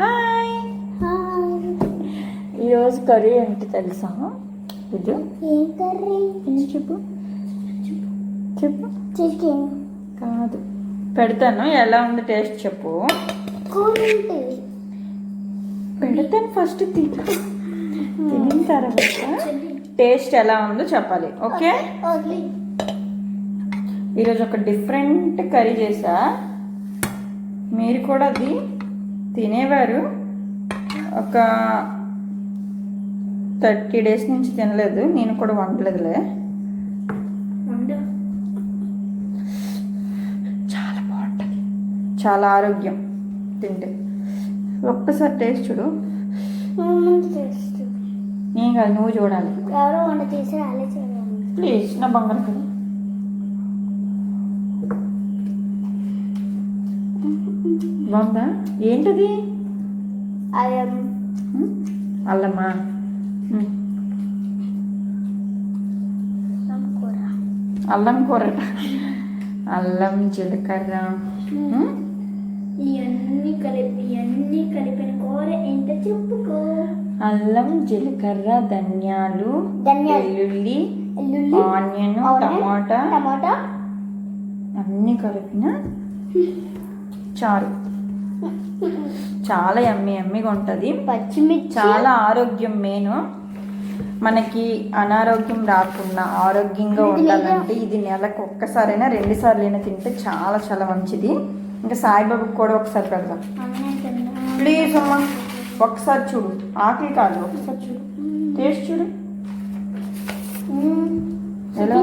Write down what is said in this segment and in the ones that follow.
Hi ఈరోజు curry ఏంటి తెలుసా? ఇది ఏం కర్రీ? ఏం చెప్పు? చెప్పు. చికెన్ కాదు. పెడతాను. ఎలా ఉంది టేస్ట్ చెప్పు. పెడతాను ఫస్ట్ తిను. తినిన తర్వాత టేస్ట్ ఎలా ఉందో చెప్పాలి. ఓకే? ఓకే. ఈరోజు ఒక డిఫరెంట్ కర్రీ చేసా. మీరు కూడా అది తినేవారు. ఒక థర్టీ డేస్ నుంచి తినలేదు. నేను కూడా వండలేదులే. చాలా బాగుంటుంది. చాలా ఆరోగ్యం తింటే. ఒక్కసారి టేస్ట్ చూడు. నేను కాదు నువ్వు చూడాలి. ప్లీజ్ నా బంగారు కదా బాగుందా? ఏంటది? అల్లం ఉమ్, అల్లమా ఉమ్, కూర. అల్లం కూర. అల్లం జీలకర్ర. ఇవన్నీ కలిపి ఇవన్నీ కలిపిన కూర ఏంటో చెప్పుకో. అల్లం జీలకర్ర ధనియాలు. వెల్లుల్లి ఆనియన్, టమాటా. టమాటా. అన్నీ కలిపిన చారు. చాలా ఎమ్మి ఎమ్మిగా ఉంటుంది. పచ్చిమిర్చి. చాలా ఆరోగ్యం మెయిన్ మనకి అనారోగ్యం రాకుండా ఆరోగ్యంగా ఉండాలంటే ఇది నెలకు ఒక్కసారైనా రెండు సార్లు అయినా తింటే చాలా చాలా మంచిది. ఇంకా సాయిబాబాకి కూడా ఒకసారి పెడదాం. ప్లీజ్ అమ్మా ఒకసారి చూడు. ఆకలి కాదు ఒకసారి చూడు. టేస్ట్ చూడు. ఎలా?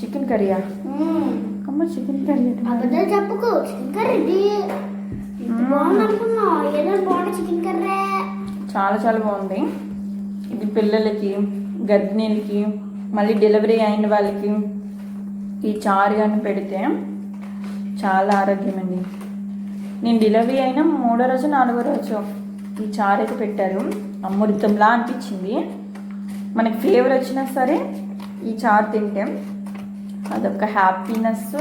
చికెన్ కర్రీయా? మ్మ్. అమ్మ చికెన్ కర్రీ. చెప్పుకో. చికెన్ కర్రీ చాలా చాలా బాగుంది. ఇది పిల్లలకి గర్భిణీలకి మళ్ళీ డెలివరీ అయిన వాళ్ళకి ఈ చారు కానీ పెడితే చాలా ఆరోగ్యమండి. నేను డెలివరీ అయిన మూడో రోజు నాలుగో రోజు ఈ చారు అయితే పెట్టారు. అమృతంలా అనిపించింది. మనకి ఫీవర్ వచ్చినా సరే ఈ చారు తింటే. అదొక హ్యాపీనెస్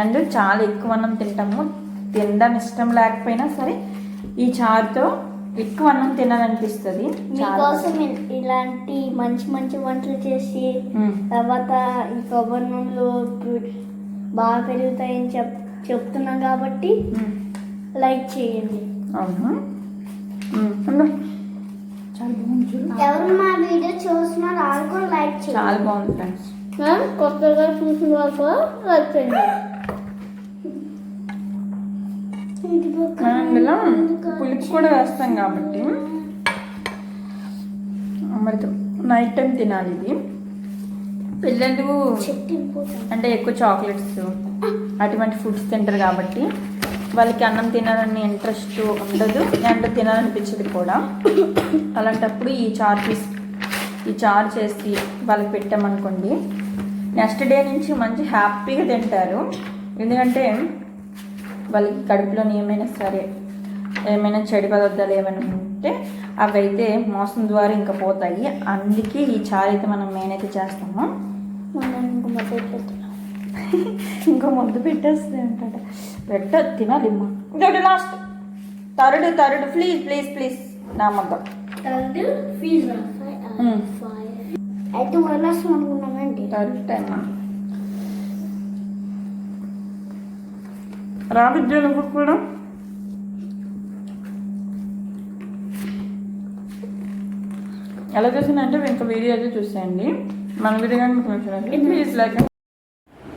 అండ్ చాలా ఎక్కువ అన్నం తింటాము. తినడం ఇష్టం లేకపోయినా సరే ఈ చారుతో ఎక్కువ అన్నం తినాలనిపిస్తుంది. మీకోసం ఇలాంటి మంచి మంచి వంటలు చేసి. తర్వాత ఈ కొబ్బరి నూనెలు బాగా పెరుగుతాయని చెప్ చెప్తున్నాం కాబట్టి. లైక్ చేయండి. అవునా? ఎవరు మా వీడియో చూస్తున్నారు వాళ్ళు కూడా లైక్ చాలా బాగుంది ఫ్రెండ్స్. కొత్తగా చూసిన వాళ్ళు లైక్ చేయండి. మనం ఇందులో పులుపు కూడా వేస్తాం కాబట్టి. అమృతం. నైట్ టైం తినాలి ఇది. పిల్లలు అంటే ఎక్కువ చాక్లెట్స్ అటువంటి ఫుడ్స్ తింటారు కాబట్టి వాళ్ళకి అన్నం తినాలని ఇంట్రెస్ట్ ఉండదు. అండ్ తినాలనిపించదు కూడా. అలాంటప్పుడు ఈ చారు తీసి ఈ చారు చేసి వాళ్ళకి పెట్టామనుకోండి నెక్స్ట్ డే నుంచి మంచి హ్యాపీగా తింటారు. ఎందుకంటే వాళ్ళకి కడుపులో ఏమైనా సరే ఏమైనా చెడు పదార్థాలు ఏమైనా ఉంటే అవి అయితే మోసం ద్వారా ఇంకా పోతాయి. అందుకే ఈ చారు అయితే మనం మెయిన్ అయితే చేస్తాము. ఇంకో ముద్దు పెట్టేస్తుంది అంటాడ పెట్ట తినాలిమ్మా ఇంకోటి లాస్ట్ తరుడు తరుడు. ప్లీజ్ ప్లీజ్ ప్లీజ్ నా ముద్ద. అయితే వదిలేస్తాం రాబిద్యాలకు కూడా ఎలా చేసిందంటే ఇంకా వీడియో అయితే చూసేయండి. మన వీడియో కానీ మీకు నచ్చినట్లయితే ప్లీజ్ లైక్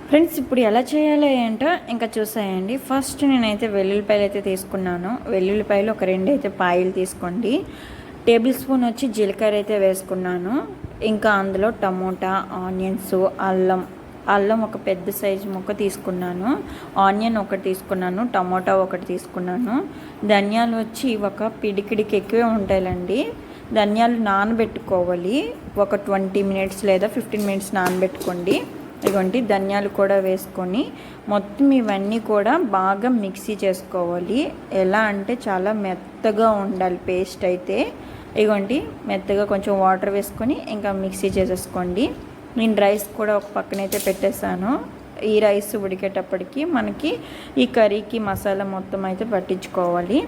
ఫ్రెండ్స్ ఇప్పుడు ఎలా చేయాలి ఏంటో ఇంకా చూసేయండి. ఫస్ట్ నేనైతే వెల్లుల్లిపాయలు అయితే తీసుకున్నాను. వెల్లుల్లిపాయలు ఒక రెండు అయితే పాయలు తీసుకోండి. టేబుల్ స్పూన్ వచ్చి జీలకర్ర అయితే వేసుకున్నాను. ఇంకా అందులో టమోటా ఆనియన్స్ అల్లం అల్లం ఒక పెద్ద సైజు ముక్క తీసుకున్నాను ఆనియన్ ఒకటి తీసుకున్నాను టమోటా ఒకటి తీసుకున్నాను. ధనియాలు వచ్చి ఒక పిడికిడికి ఎక్కువే ఉంటాయండి ధనియాలు నానబెట్టుకోవాలి. ఒక ట్వంటీ మినిట్స్ లేదా ఫిఫ్టీన్ మినిట్స్ నానబెట్టుకోండి. ఇదిగోండి ధనియాలు కూడా వేసుకొని మొత్తం ఇవన్నీ కూడా బాగా మిక్సీ చేసుకోవాలి. ఎలా అంటే చాలా మెత్తగా ఉండాలి పేస్ట్ అయితే. ఇదిగోండి మెత్తగా కొంచెం వాటర్ వేసుకొని ఇంకా మిక్సీ చేసేసుకోండి. నేను రైస్ కూడా ఒక పక్కనైతే పెట్టేశాను. ఈ రైస్ ఉడికేటప్పటికి మనకి ఈ కర్రీకి మసాలా మొత్తం అయితే పట్టించుకోవాలి.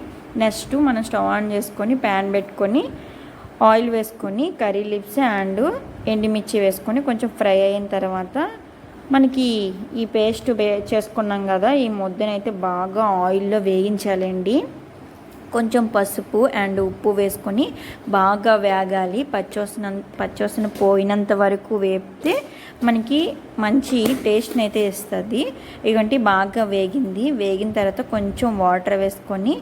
నెక్స్ట్ మనం స్టవ్ ఆన్ చేసుకొని ప్యాన్ పెట్టుకొని ఆయిల్ వేసుకొని కర్రీ లిప్స్ అండ్ ఎండుమిర్చి వేసుకొని కొంచెం ఫ్రై అయిన తర్వాత మనకి ఈ పేస్ట్ చేసుకున్నాం కదా ఈ ముద్దనైతే బాగా ఆయిల్లో వేగించాలండి కొంచెం పసుపు అండ్ ఉప్పు వేసుకొని బాగా వేగాలి. పచ్చోసిన పచ్చోసిన పోయినంత వరకు వేపితే మనకి మంచి టేస్ట్ని అయితే ఇస్తుంది. ఇవంటి బాగా వేగింది. వేగిన తర్వాత కొంచెం వాటర్ వేసుకొని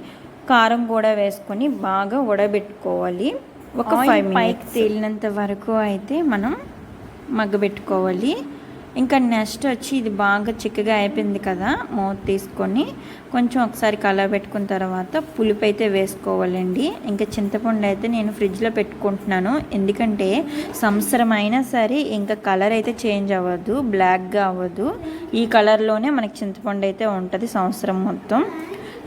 కారం కూడా వేసుకొని బాగా ఉడబెట్టుకోవాలి ఒక ఫైవ్ పైకి తేలినంత వరకు అయితే మనం మగ్గబెట్టుకోవాలి. ఇంకా నెక్స్ట్ వచ్చి ఇది బాగా చిక్కగా అయిపోయింది కదా మూత తీసుకొని కొంచెం ఒకసారి కలర్ పెట్టుకున్న తర్వాత పులుపు అయితే వేసుకోవాలండి. ఇంకా చింతపండు అయితే నేను ఫ్రిడ్జ్లో పెట్టుకుంటున్నాను. ఎందుకంటే సంవత్సరం అయినా సరే ఇంకా కలర్ అయితే చేంజ్ అవ్వదు బ్లాక్గా అవ్వదు. ఈ కలర్లోనే మనకి చింతపండు అయితే ఉంటుంది సంవత్సరం మొత్తం.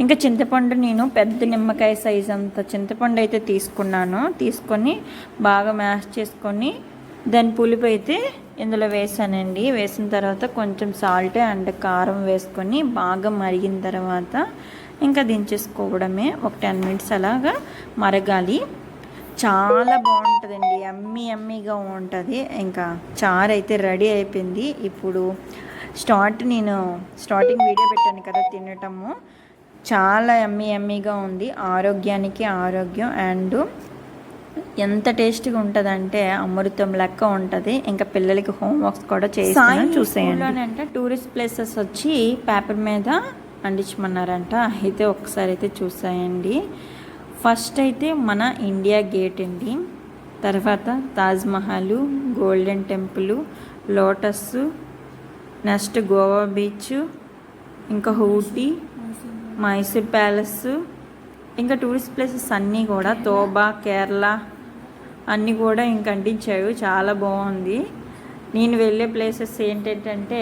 ఇంకా చింతపండు నేను పెద్ద నిమ్మకాయ సైజ్ అంత చింతపండు అయితే తీసుకున్నాను. తీసుకొని బాగా మ్యాష్ చేసుకొని దాని పులుపు అయితే ఇందులో వేసానండి. వేసిన తర్వాత కొంచెం సాల్ట్ అండ్ కారం వేసుకొని బాగా మరిగిన తర్వాత ఇంకా దించేసుకోవడమే. ఒక టెన్ మినిట్స్ అలాగా మరగాలి. చాలా బాగుంటుందండి. అమ్మి అమ్మిగా ఉంటుంది. ఇంకా చారు అయితే రెడీ అయిపోయింది. ఇప్పుడు స్టార్ట్ నేను స్టార్టింగ్ వీడియో పెట్టాను కదా తినటము. చాలా ఎమ్మీ ఎమ్మీగా ఉంది. ఆరోగ్యానికి ఆరోగ్యం అండ్ ఎంత టేస్టీగా ఉంటుందంటే అమృతం లెక్క ఉంటుంది. ఇంకా పిల్లలకి హోంవర్క్స్ కూడా చేస్తాను చూసేయండి. అంటే టూరిస్ట్ ప్లేసెస్ వచ్చి పేపర్ మీద అందించమన్నారంట అయితే ఒకసారి అయితే చూసాయండి. ఫస్ట్ అయితే మన ఇండియా గేట్ అండి. తర్వాత Taj Mahal Golden Temple Lotus next Goa beach ఇంకా ఊటీ మైసూర్ ప్యాలెస్ ఇంకా టూరిస్ట్ ప్లేసెస్ అన్నీ కూడా తోబా కేరళ అన్నీ కూడా ఇంక అంటించారు. చాలా బాగుంది. నేను వెళ్ళే ప్లేసెస్ ఏంటంటే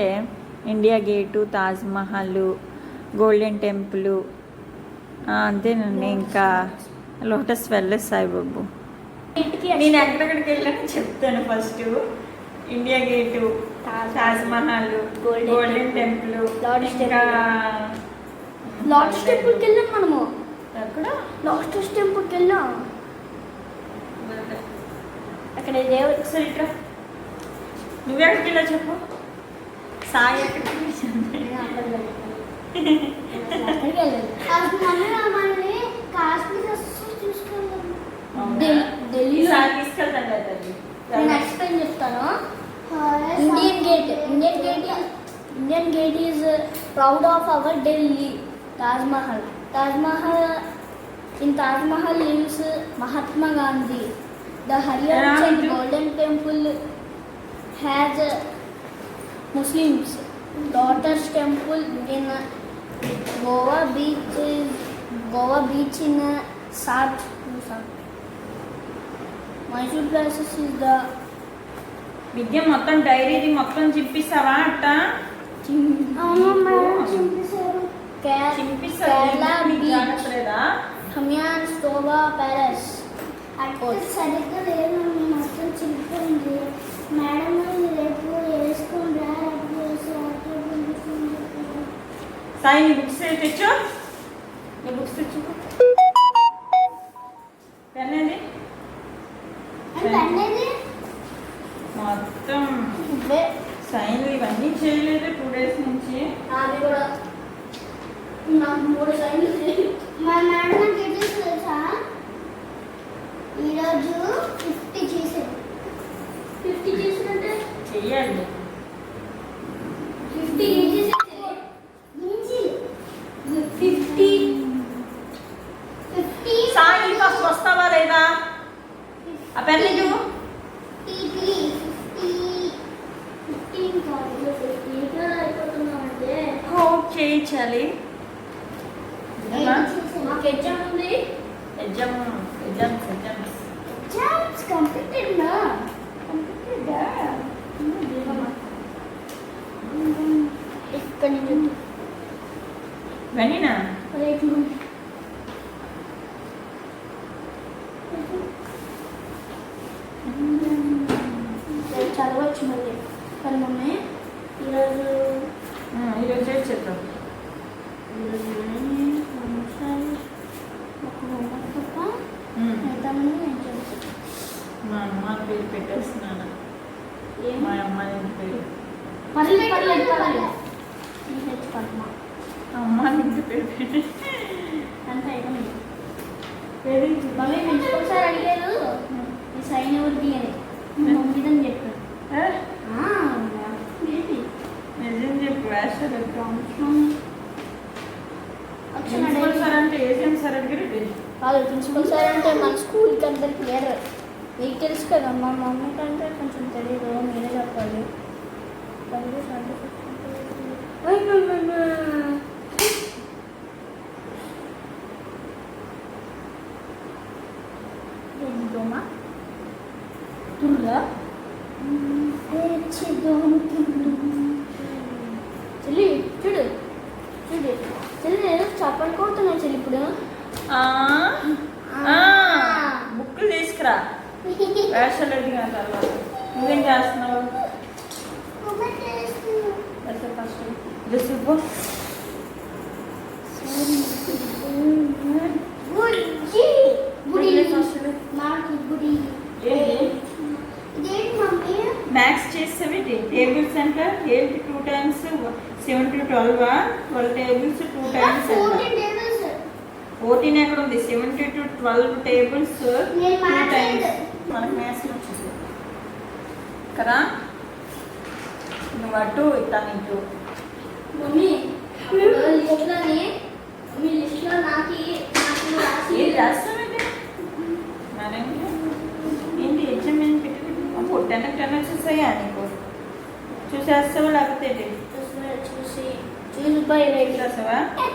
India Gate Taj Mahal Golden Temple అంతేనండి. ఇంకా లోటస్ వెల్లెస్ సాయిబాబు నేను ఎక్కడెక్కడికి వెళ్ళాను చెప్తాను first. India Gate Taj Mahal Golden Golden Temple ఇంకా లాటస్ టెంపుల్కి వెళ్ళాం మనము. అక్కడ లాటస్ టెంపుల్కి వెళ్ళాం. అక్కడ దేవుడు ఒకసారి ఇట్రా నువ్వు ఎక్కడికి వెళ్ళా చెప్పు. సాయి. నేను ఎక్స్ప్లెయిన్ చెప్తాను. Indian Gate Indian Gate Indian Gate is proud of our Delhi Taj Mahal Taj Mahal in Taj Mahal lives Mahatma Gandhi the Harijans and Ram- Golden Temple has Muslims daughters temple in Goa beach Goa beach in south Mysore places is the Vidya మొత్తం డైరీది మొత్తం చింపిస్తావా అట్ట? అవును madam చింపేశారు చింపిస్తావా? Kerala నీకు beach జాగ్రత్తలేదా? హమియాన్ స్టోవా palace సరిగ్గా లేదు మొత్తం చింపింది మేడం రేపు వేసుకుంటా సాయి నీ బుక్స్ తెచ్చు నీ బుక్స్ తెచ్చు పెన్ ఏది అనేది మొత్తం ఇవే సైన్లు ఇవన్నీ చేయలేదు టూ డేస్ నుంచి అవి కూడా నాకు మూడు సైన్లు మా మేడం నాకు ఎట్లా తెలుసా ఈరోజు ఫిఫ్టీ చేసారు ఫిఫ్టీ చేసినట్టే చెయ్యాలి ఫిఫ్టీ మించి ఫిఫ్టీ ఫిఫ్టీ సాయి ఫస్ట్ వస్తావా లేదా ఆ పెన్ ఇటు ఫిఫ్టీ ఫిఫ్టీ ఫిఫ్టీన్ కాదు ఫిఫ్టీగా అయిపోతున్నామంటే హోప్ చేయించాలి. ఎగ్జామ్ ఉంది? Exam exams. Exams exams completed నా ఇక్కడ నుంచి వెనీనా రేపు రేపు చదవచ్చు మళ్ళీ కానీ మమ్మీ ఈరోజు ఈరోజు చేసి మా అమ్మ పేరు పెట్టేస్తున్నాను. మా అమ్మ నేను పేరు అమ్మ నుంచి పేరు పెట్టి అంతే పేరు మమ్మీ ఒకసారి అడిగారు. ఈ సైన్ చెప్పు వేషాలు ప్రిన్సిపల్ సార్ అంటే ఏజెం సార్ అడిగారు కాదు ప్రిన్సిపల్ సార్ అంటే మన స్కూల్కి అందరికి క్లియర్ మీకు తెలుసు కదా మా మమ్మీ కంటే కొంచెం తెలియదు మీరే చెప్పాలి. దోమ? తుర్రా? చెల్లి చూడు. చూడు. చెల్లి నేను చప్పలు కొడుతున్నా చెల్లి ఇప్పుడు బుక్కులు తీసుకురా. వేషాలు అడిగిన తర్వాత. నువ్వేం చేస్తున్నావు? ఫస్ట్. డ్రెస్ ఇవ్వు మ్యాథ్స్ చేసేవి టేబుల్స్ అంటే ఏంటి two times seven to twelve twelve tables two times fourteen ఎక్కడ ఉంది? Seven to twelve tables two times. మనకు మ్యాథ్స్ వచ్చింది. కదా? నువ్వు అటు ఇట్లా ఇటు మమ్మీ లిస్ట్లోని మీ లిస్ట్లో నాకు నాకు రాసి ఏం చేస్తానండి మరేంటి ఏంటి హెచ్ఎం ఏం పెట్టి అప్పుడు టెన్ టెన్ వచ్చేసాయా నీకు చూసేస్తావా లేకపోతే ఏంటి? చూసి చూసి బై రైట్